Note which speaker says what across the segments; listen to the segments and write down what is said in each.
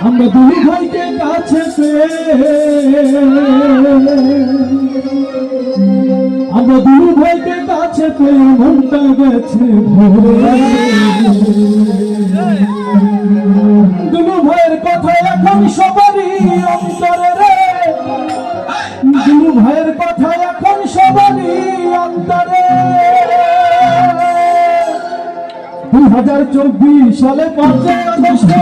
Speaker 1: আমরা দুই ভাইকে কাছে আমরা দুই ভাইকে কাছে পেয়ে মনটা গেছে দুলু ভাইয়ের কথা এখন সবারই অন্তরে রে। দুলু ভাইয়ের কথা এখন সবারই অন্তরে। দুই হাজার চব্বিশ সালে পাঁচই আগস্টে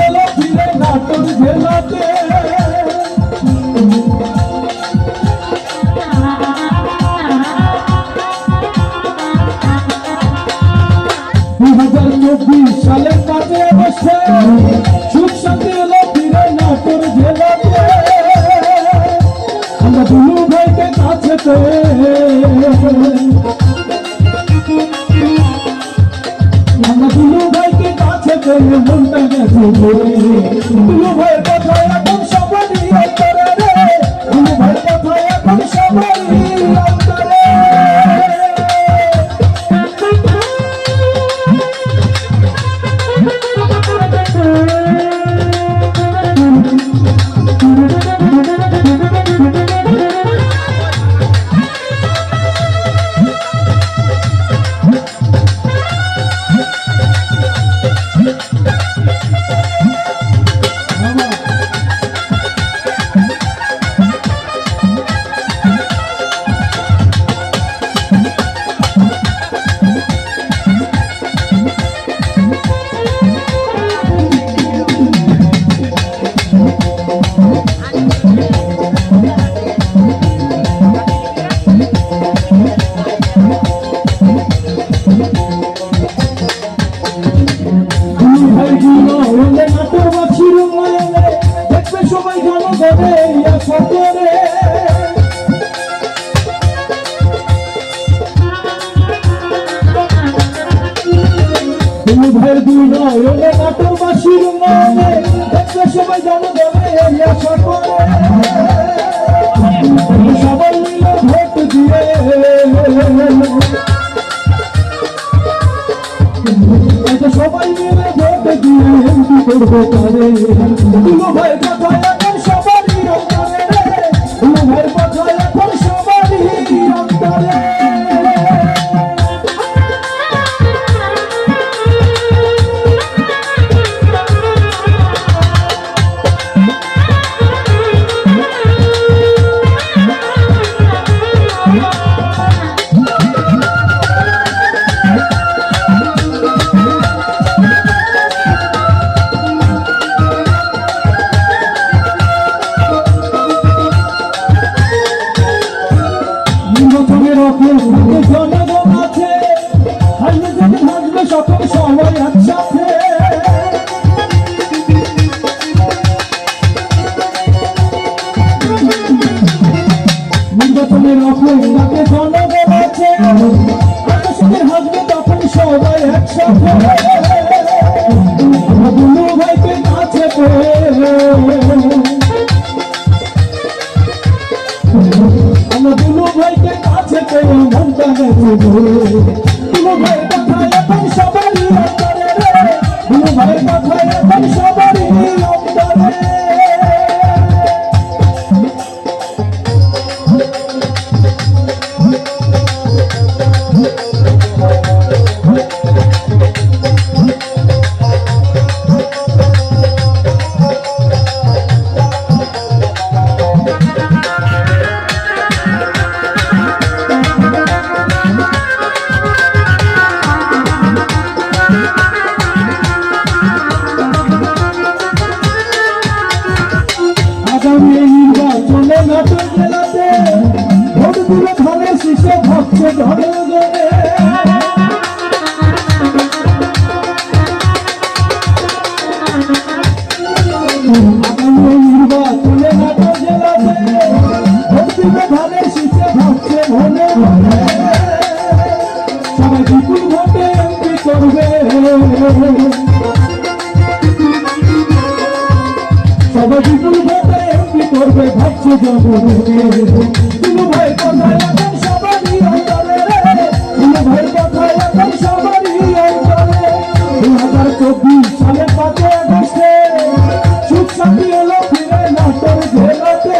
Speaker 1: এলো ফিরে নাটক জেলাতে দুই হাজার চব্বিশ সালে পাঁচই আগস্টে সুখ শান্তি এলো ফিরে নাটক জেলাতে আমরা দুলু কাছে মনটা গেছে সতরে দুলু ভাই দুলো ওলে নাটোর বাছির সবাই জানো দেবে সবাই মিলে ভোট দিয়ে সবাই মিলে করব তারে ভাই কথা ¡Gracias! নির্বাচনের অফিস জনগণ আছে হাসবে যেদিন হাসবে সকল সবাই একসাথে নির্বাচনের অফিস তাতে জনগণ আছে সবাই একসাথে আমরা দুলু ভাইকে মনটা জেলাতে ভোট দিলে ভাবছে ঘরে ঘরে আগামী এই নির্বাচনে নাটক জেলাতে ভোট দিলে ধানের শীষে ভাবছে ঘরে ঘরে সবাই বিপুল ভোটে করবে। ভাই কথা এখন সবারই অন্তরে রে ভাই কথা এখন সবারই অন্তরে দুই হাজার চব্বিশ সালে পাঁচই আগস্টে সাথী এলো ফিরে নাটোর জেলাতে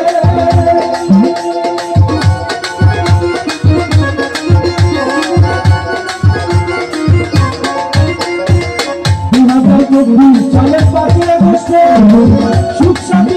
Speaker 1: বিহারের গভীর চালে পাঠিয়ে বসে সুখ সাথী